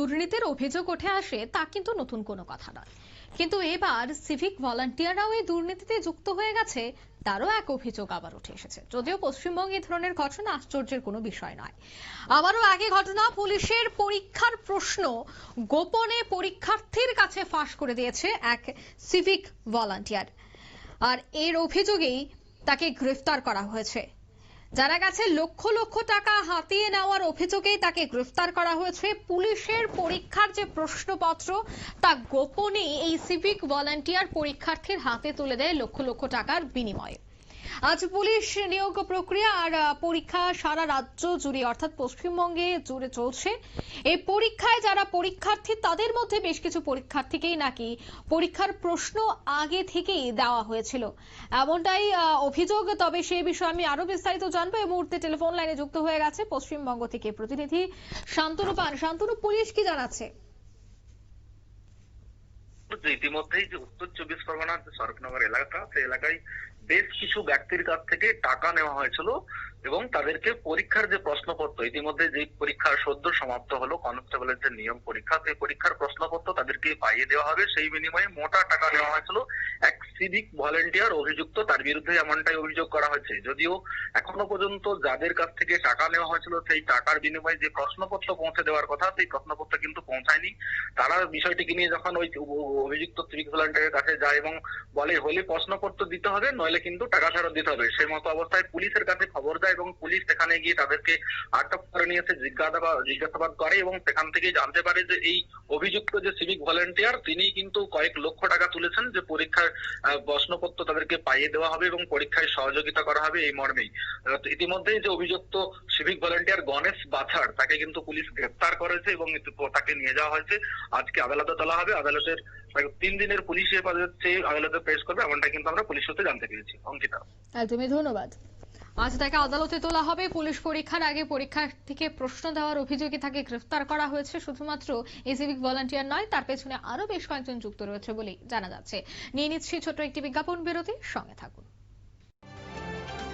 দুর্নীতির অভিযোগ উঠে আসে, তা কিন্তু নতুন কোনো কথা নয়। কিন্তু এবার সিভিক ভলান্টিয়াররাও এই দুর্নীতিতে যুক্ত হয়ে গেছে, তারও এক অভিযোগ আবার উঠে এসেছে। যদিও পশ্চিমবঙ্গে এই ধরনের ঘটনা আশ্চর্যের কোনো বিষয় নয়। আবারও একই ঘটনা, পুলিশের পরীক্ষার প্রশ্ন গোপনে পরীক্ষার্থীর কাছে ফাঁস করে দিয়েছে এক সিভিক ভলান্টিয়ার আর এর অভিযোগেই তাকে গ্রেফতার করা হয়েছে। জানা গেছে লক্ষ লক্ষ টাকা হাতিয়ে নেওয়ার অভিযোগেই তাকে গ্রেফতার করা হয়েছে, পুলিশের পরীক্ষার যে প্রশ্নপত্র, তা গোপনে এই সিভিক ভলান্টিয়ার পরীক্ষার্থীর হাতে তুলে দেয় লক্ষ লক্ষ টাকার বিনিময়ে। আজ পুলিশ নিয়োগ প্রক্রিয়া আর পরীক্ষা সারা রাজ্য জুড়ে, অর্থাৎ পশ্চিমবঙ্গে জুড়ে চলছে। এই পরীক্ষায় যারা পরীক্ষার্থী, তাদের মধ্যে বেশ কিছু পরীক্ষার্থীকেই নাকি পরীক্ষার প্রশ্ন আগে থেকেই দেওয়া হয়েছিল। এমনটাই অভিযোগ, তবে সে বিষয়ে আমি আরও বিস্তারিত জানব। এই মুহূর্তে টেলিফোন লাইনে যুক্ত হয়ে গেছে পশ্চিমবঙ্গ থেকে প্রতিনিধি শান্তনু পান। শান্তনু, পুলিশ কি জানাচ্ছে? যে ইতিমধ্যেই যে উত্তর চব্বিশ পরগনার যে সরকনগর এলাকা, সেই এলাকায় বেশ কিছু ব্যক্তির কাছ থেকে টাকা নেওয়া হয়েছিল এবং তাদেরকে পরীক্ষার যে প্রশ্নপত্র ইতিমধ্যে যে পরীক্ষা সদ্য সমাপ্ত হলো কনস্টেবলের যে নিয়ম পরীক্ষা, সেই পরীক্ষার প্রশ্নপত্র তাদেরকে পাইয়ে দেওয়া হবে। সেই বিনিময়ে মোটা টাকা নেওয়া হয়েছিল। এক সিভিক ভলেন্টিয়ার অভিযুক্ত, তার বিরুদ্ধে এমনটাই অভিযোগ করা হয়েছে। যদিও এখনও পর্যন্ত যাদের কাছ থেকে টাকা নেওয়া হয়েছিল, সেই টাকার বিনিময়ে যে প্রশ্নপত্র পৌঁছে দেওয়ার কথা, সেই প্রশ্নপত্র কিন্তু পৌঁছায়নি। তারা বিষয়টিকে নিয়ে যখন ওই অভিযুক্ত সিভিক ভলেন্টিয়ারের কাছে যায় এবং বলে, হলে প্রশ্নপত্র দিতে হবে, নইলে কিন্তু টাকা ফেরত দিতে হবে। সেই মতো অবস্থায় পুলিশের কাছে খবর দেয় এবং পুলিশ সেখানে গিয়ে তাদেরকে আটক করে নিয়ে এসে জিজ্ঞাসাবাদ জিজ্ঞাসাবাদ করে এবং সেখান থেকে জানতে পারে যে এই অভিযুক্ত যে সিভিক ভলেন্টিয়ার তিনি কিন্তু কয়েক লক্ষ টাকা তুলেছেন যে পরীক্ষার প্রশ্নপত্র তাদেরকে পাইয়ে দেওয়া হবে এবং পরীক্ষায় সহযোগিতা করা হবে এই মর্মেই। ইতিমধ্যেই যে অভিযুক্ত সিভিক ভলেন্টিয়ার গণেশ বাছাড় তাকে কিন্তু পুলিশ গ্রেপ্তার করেছে এবং তাকে নিয়ে যাওয়া হয়েছে। আজকে আদালতে তোলা হবে। আদালতের তিন দিনের পুলিশ হেফাজত চেয়ে আদালতে পেশ করবে এমনটা কিন্তু আমরা পুলিশ সূত্রে জানতে পেরেছি। অঙ্কিতা। একদমই ধন্যবাদ। আজ তাকে আদালতে তোলা হবে। পুলিশ পরীক্ষার আগে পরীক্ষার্থীকে প্রশ্ন দেওয়ার অভিযোগে তাকে গ্রেফতার করা হয়েছে। শুধুমাত্র এই সিভিক ভলান্টিয়ার নয়, তার পেছনে আরও বেশ কয়েকজন যুক্ত রয়েছে বলেই জানা যাচ্ছে। নিয়ে নিচ্ছি ছোট একটি বিজ্ঞাপন বিরতি, সঙ্গে থাকুন।